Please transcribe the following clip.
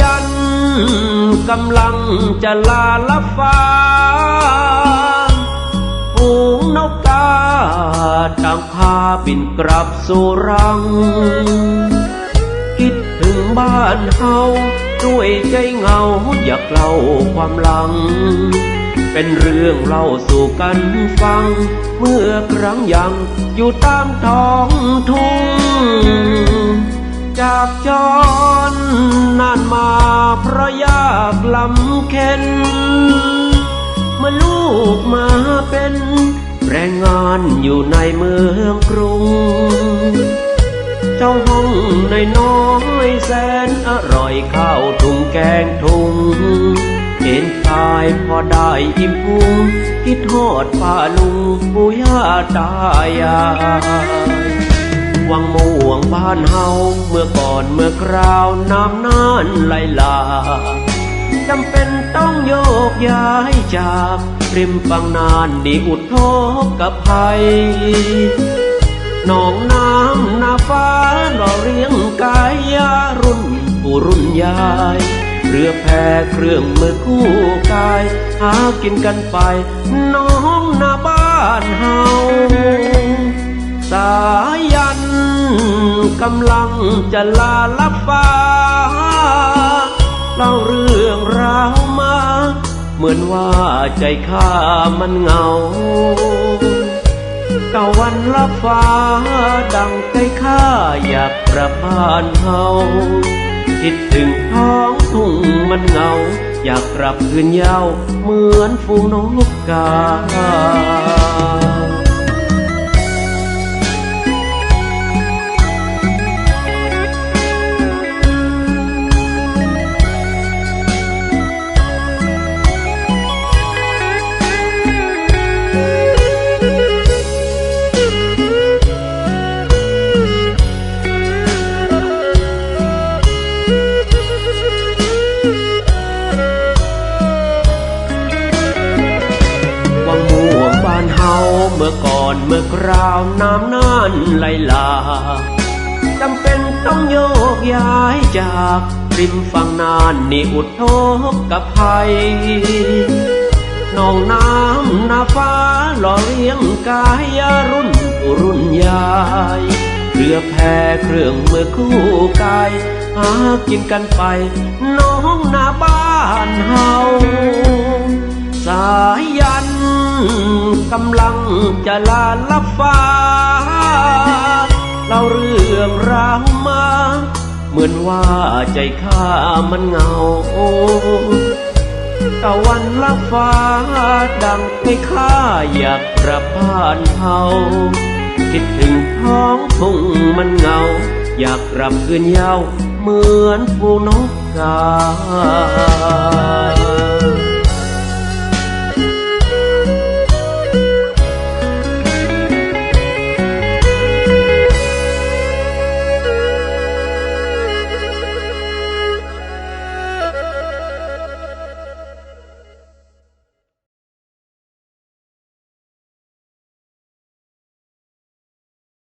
ยันกำลังจะลาลับฟ้าฝูงนกกาต่างพาบินกลับสู่รัง คิดถึงบ้านเฮาด้วยใจเหงาอยากเล่าความหลัง เป็นเรื่องเล่าสู่กันฟัง เมื่อครั้งยังอยู่ตามท้องทุ่ง จากจรนานมาเพราะยากลำเค็นเมื่อลูกมาเป็นแรงงานอยู่ในเมืองกรุง เจ้าห้องในน้อยแสนอร่อยข้าวถุงแกงทุงเห็นตายพอได้อิ่มพุงคิดทอดป้าลุงปู่ย่าตายายวังม่ บ้านเฮาเมื่อก่อนเมื่อคราวน้ำนานไหลหลากจำเป็นต้องโยกย้ายจากริมฝั่งนานนี่อุดทกกับภัยหนองน้ำนาฟ้าหล่อเรียงกายยารุ่นปู่รุ่นยายเรือแพเครื่องมือคู่กาย หากินกันไป น้องนาบ้านเฮาสายัน กำลังจะลาลับฟ้าเล่าเรื่องราวมา เหมือนว่าใจข้ามันเหงาตะวันลับฟ้า ดังใจข้าอยากกลับบ้านเฮาคิดถึงท้องทุ่งมันเหงา อยากกลับคืนยาวเหมือนฝูงนกกา เมื่อก่อนเมื่อคราวน้ำนานไหลหลากจำเป็นต้องโยกย้ายจากริมฝั่งนานนี่อุดทกกับภัยนองน้ำนาฟ้าหล่อเลี้ยงกายารุ่นรุ่นยายเรือแพเครื่องมือคู่กายหากินกันไป น้องนาบ้านเฮาสาย กำลังจะลาลับฟ้าเล่าเรื่องราวมา เหมือนว่าใจข้ามันเหงาตะวันลับฟ้าดังให้ข้าอยากกลับบ้านเฮาคิดถึงท้องทุ่งมันเงา อยากกลับคืนยาวเหมือนฝูงนกกา